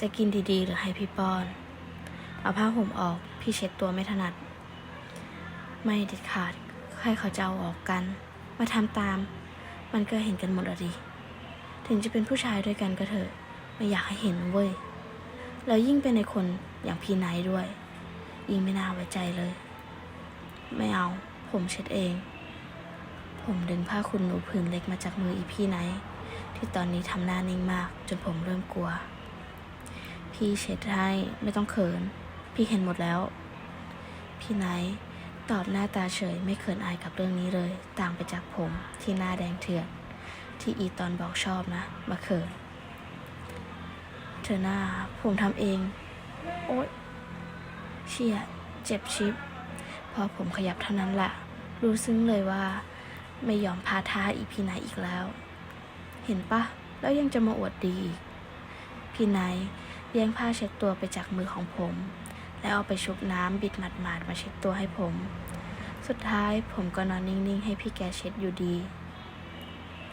จะกินดีๆ หรือให้พี่ป้อน เอาผ้าห่มออก พี่เช็ดตัวไม่ถนัด ไม่เด็ดขาด ใครเขาจะเอาออกกัน มาทำตาม มันก็เห็นกันหมดอะดิ ถึงจะเป็นผู้ชายด้วยกันก็เถอะ ไม่อยากให้เห็นเว้ย แล้วยิ่งเป็นในคนอย่างพี่ไนท์ด้วย ยิ่งไม่น่าไว้ใจเลย ไม่เอา ผมเช็ดเอง ผมดึงผ้าขนหนูผืนเล็กมาจากมืออีพี่ไนท์ที่ตอนนี้ทำหน้านิ่งมาก จนผมเริ่มกลัว พี่เช็ดให้ไม่ต้องเขิน พี่เห็นหมดแล้ว พี่ไนท์ตอบหน้าตาเฉยไม่เขินอายกับเรื่องนี้เลย ต่างไปจากผมที่หน้าแดงเถือกที่อีตอนบอกชอบนะ มาเขิน เธอหน้าผมทำเอง โอ๊ย เชี่ย เจ็บชิบพอผมขยับเท่านั้นแหละรู้ซึ้งเลยว่า ไม่ยอมพาท่าอีพี่ไนอีกแล้ว เห็นปะ แล้วยังจะมาอวดดีอีพี่ไนท์แย่งผ้าเช็ดตัวไปจากมือของผม แล้วเอาไปชุบน้ำบิดหมาดๆมาเช็ดตัวให้ผม สุดท้ายผมก็นอนนิ่งๆ ให้พี่แกเช็ดอยู่ดี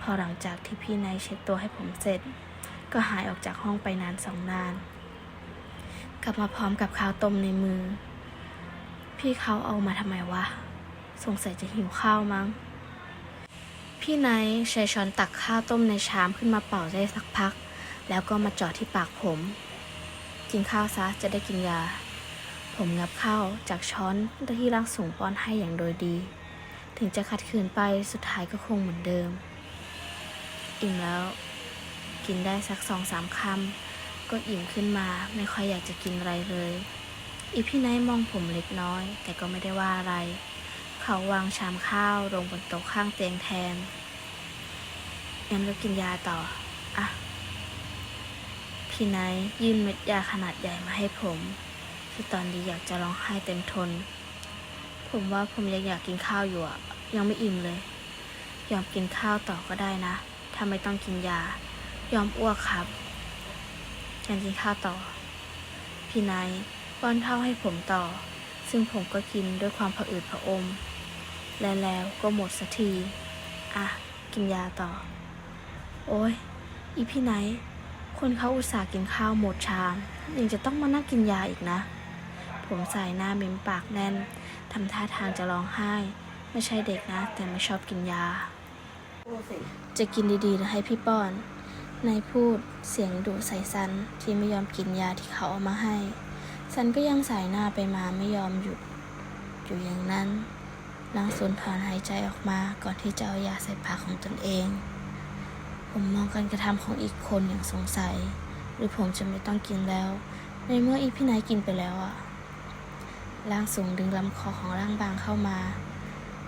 พอหลังจากที่พี่นท์เช็ดตัวให้ผมเสร็จ ก็หายออกจากห้องไปนานสองนาน กลับมาพร้อมกับข้าวต้มในมือ พี่เขาเอามาทำไมวะสงสัยจะหิวข้าวมั้ง พี่นท์ใช้ช้อนตักข้าวต้มในชามขึ้นมาเป่าได้สักพัก แล้วก็มาจาะที่ปากผม กินข้าวซะจะได้กินยา ผมงับข้าวจากช้อนที่ร่างสูงป้อนให้อย่างโดยดี ถึงจะขัดขืนไปสุดท้ายก็คงเหมือนเดิม อิ่มแล้ว กินได้สักสองสามคำก็อิ่มขึ้นมาไม่ค่อยอยากจะกินอะไรเลย อีพี่ไนท์มองผมเล็กน้อย แต่ก็ไม่ได้ว่าอะไร เขาวางชามข้าวลงบนโต๊ะข้างเตียงแทนงั้นก็กินยาต่อ อะ พี่ไนท์ยื่นเม็ดยาขนาดใหญ่มาให้ผม ที่ตอนนี้อยากจะร้องไห้เต็มทน ผมว่าผมยังอยากกินข้าวอยู่อะยังไม่อิ่มเลย ยอมกินข้าวต่อก็ได้นะ ถ้าไม่ต้องกินยา ยอมอ้วกครับยังกินข้าวต่อ พี่ไนท์ป้อนข้าวให้ผมต่อ ซึ่งผมก็กินด้วยความผะอืดผะอม และแล้วก็หมดสักที อะ กินยาต่อ โอ้ยอีพี่ไนท์ คนเขาอุตส่าห์กินข้าวหมดชามยังจะต้องมานั่งกินยาอีกนะ ผมใส่หน้าเม้มปากแน่นทำท่าทางจะร้องไห้ ไม่ใช่เด็กนะ แต่ไม่ชอบกินยา จะกินดีๆหรือให้พี่ป้อนนายพูดเสียงดุใส่ซันที่ไม่ยอมกินยาที่เขาเอามาให้ ซันก็ยังสายหน้าไปมาไม่ยอมหยุด อยู่อย่างนั้นนางสนถอนหายใจออกมาก่อนที่จะเอายาใส่ปากของตนเอง ผมมองการกระทำของอีกคนอย่างสงสัย หรือผมจะไม่ต้องกินแล้ว ในเมื่ออีพี่นายกินไปแล้วอะร่างสูงดึงลำคอของร่างบางเข้ามา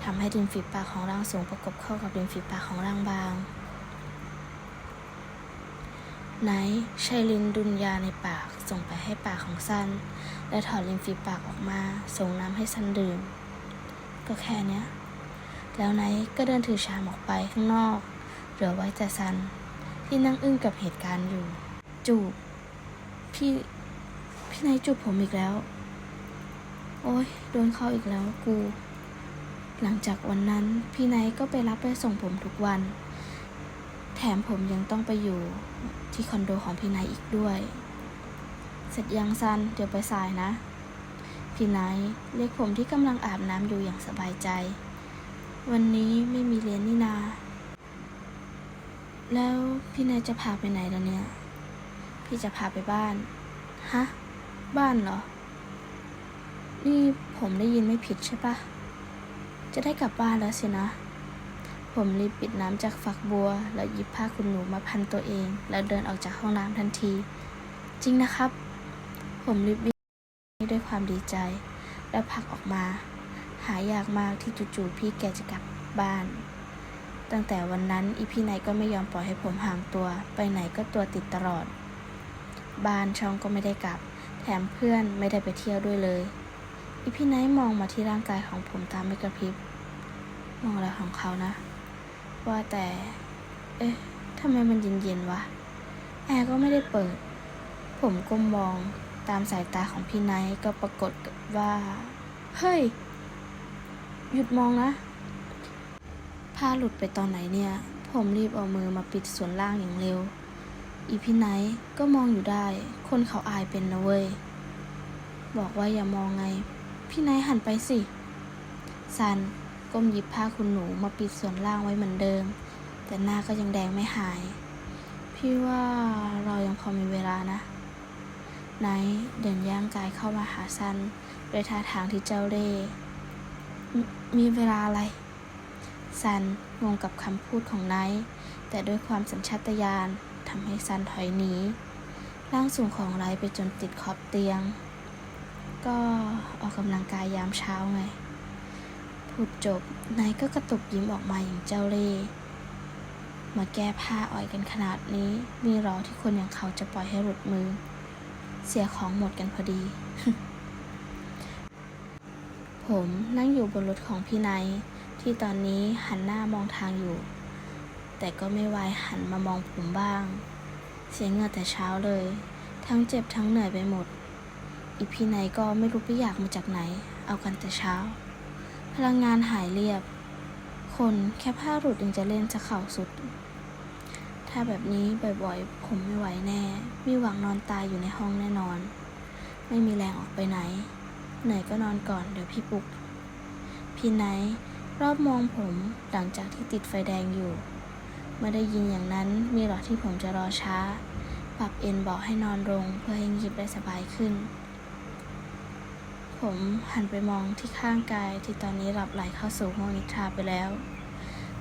ทำให้ริมฝีปากของร่างสูงประกบเข้ากับริมฝีปากของร่างบาง ไนท์ใช้ลิ้นดุนยาในปากส่งไปให้ปากของซันและถอดริมฝีปากออกมา ส่งน้ำให้ซันดื่ม ก็แค่เนี้ย แล้วไนท์ก็เดินถือชามออกไปข้างนอก เหลือไว้แต่ซัน ที่นั่งอึ้งกับเหตุการณ์อยู่ จูบพี่พี่ไนท์จูบผมอีกแล้ว โอ้ยโดนเข้าอีกแล้วกู หลังจากวันนั้น พี่ไนท์ก็ไปรับไปส่งผมทุกวัน แถมผมยังต้องไปอยู่ที่คอนโดของพี่ไนท์อีกด้วย เสร็จยังซัน เดี๋ยวไปสายนะ พี่ไนท์เรียกผมที่กำลังอาบน้ำอยู่อย่างสบายใจ วันนี้ไม่มีเรียนนี่นา แล้วพี่นท์จะพาไปไหนล่ะเนี่ย พี่จะพาไปบ้าน ฮะ บ้านเหรอ นี่ผมได้ยินไม่ผิดใช่ปะ จะได้กลับบ้านแล้วสินะ ผมรีบปิดน้ำจากฝักบัว แล้วหยิบผ้าขนหนูมาพันตัวเอง แล้วเดินออกจากห้องน้ำทันที จริงนะครับ ผมรีบวิ่งด้วยความดีใจ แล้วผลักออกมา หายากมากที่จู่ๆพี่แกจะกลับบ้าน ตั้งแต่วันนั้นอีพี่ไนก็ไม่ยอมปล่อยให้ผมห่างตัว ไปไหนก็ตัวติดตลอด บ้านช่องก็ไม่ได้กลับ แถมเพื่อนไม่ได้ไปเที่ยวด้วยเลย อีพี่ไนมองมาที่ร่างกายของผมตามไม่กระพริบ มองอะไรของเขานะ ว่าแต่ เอ๊ะทำไมมันเย็นๆวะ แอร์ก็ไม่ได้เปิด ผมก้มมองตามสายตาของพี่ไนก็ปรากฏว่า เฮ้ย หยุดมองนะ ผ้าหลุดไปตอนไหนเนี่ย ผมรีบเอามือมาปิดส่วนล่างอย่างเร็ว อีพี่ไนท์ก็มองอยู่ได้ คนเขาอายเป็นนะเว้ย บอกว่าอย่ามองไง พี่ไนท์หันไปสิ ซันก้มหยิบผ้าคุณหนูมาปิดส่วนล่างไว้เหมือนเดิม แต่หน้าก็ยังแดงไม่หาย พี่ว่าเรายังพอมีเวลานะไนท์เดินย่างกายเข้ามาหาซันด้วยท่าทางที่เจ้าเล่ห์มมีเวลาอะไร ซันงงกับคำพูดของไนท์แต่ด้วยความสัญชาตญาณทำให้ซันถอยหนีร่างสูงของไนท์ไปจนติดขอบเตียง ก็ออกกำลังกายยามเช้าไง พูดจบไนท์ก็กระตุกยิ้มออกมาอย่างเจ้าเล่ห์มาแก้ผ้าอ่อยกันขนาดนี้ มีรอที่คนอย่างเขาจะปล่อยให้หลุดมือ เสียของหมดกันพอดี ผมนั่งอยู่บนรถของพี่ไนท์ ที่ตอนนี้หันหน้ามองทางอยู่ แต่ก็ไม่วายหันมามองผมบ้าง เสียเหงื่อแต่เช้าเลย ทั้งเจ็บทั้งเหนื่อยไปหมด อีพี่ไนก็ไม่รู้ไปอยากมาจากไหน เอากันแต่เช้า พลังงานหายเรียบ คนแค่ผ้าหลุดยังจะเล่นจะเข่าสุด ถ้าแบบนี้บ่อยๆ ผมไม่ไหวแน่ มีหวังนอนตายอยู่ในห้องแน่นอน ไม่มีแรงออกไปไหน เหนื่อยก็นอนก่อนเดี๋ยวพี่ปลุกพี่ไนท์ รอบมองผมหลังจากที่ติดไฟแดงอยู่ เมื่อได้ยินอย่างนั้นมีหรอที่ผมจะรอช้า ปรับเอ็นบอกให้นอนลงเพื่อให้ยิบได้สบายขึ้น ผมหันไปมองที่ข้างกายที่ตอนนี้หลับไหลเข้าสู่ห้วงนิทราไปแล้ว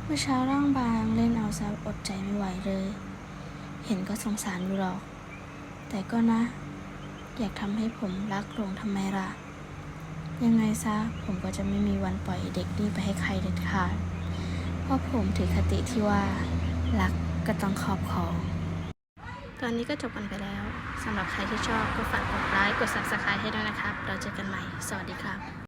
เมื่อเช้าร่างบางเล่นเอาซะอดใจไม่ไหวเลย เห็นก็สงสารอยู่หรอก แต่ก็นะ อยากทำให้ผมรักหลงทำไมล่ะ ยังไงซะผมก็จะไม่มีวันปล่อยเด็กนี่ไปให้ใครเด็ดขาด เพราะผมถือคติที่ว่า รักก็ต้องครอบครอง ตอนนี้ก็จบกันไปแล้วสำหรับใครที่ชอบก็ฝากกดไลค์กด subscribe ให้ด้วยนะครับ เราเจอกันใหม่ สวัสดีครับ